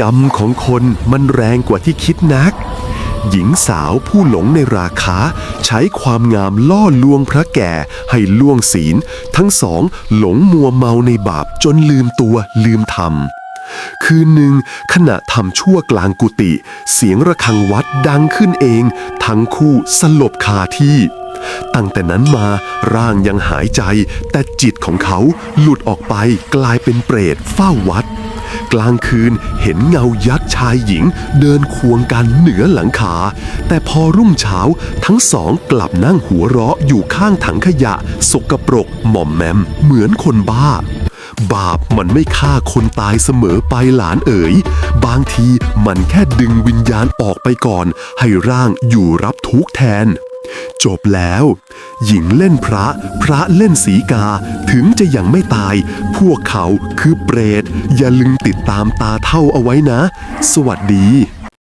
กรรมของคนมันแรงกว่าที่คิดนัก หญิงสาวผู้หลงในราคา ใช้ความงามล่อลวงพระแก่ให้ล่วงศีล ทั้งสองหลงมัวเมาในบาปจนลืมตัวลืมธรรมคืนหนึ่งขณะทำชั่วกลางกุฏิเสียงระฆังวัดดังขึ้นเอง ทั้งคู่สลบคาที่ ตั้งแต่นั้นมาร่างยังหายใจ แต่จิตของเขาหลุดออกไปกลายเป็นเปรตเฝ้าวัด กลางคืนเห็นเงายักษ์ชายหญิงเดินควงกันเหนือหลังคา แต่พอรุ่งเช้าทั้งสองกลับนั่งหัวเราะอยู่ข้างถังขยะ สกปรกหม่อมแมม เหมือนคนบ้า บาปมันไม่ฆ่าคนตายเสมอไปหลานเอ๋ย บางทีมันแค่ดึงวิญญาณออกไปก่อน ให้ร่างอยู่รับทุกข์แทน จบแล้ว หญิงเล่นพระ พระเล่นสีกา ถึงจะยังไม่ตาย พวกเขาคือเปรต อย่าลืมติดตามตาเท่าเอาไว้นะ สวัสดี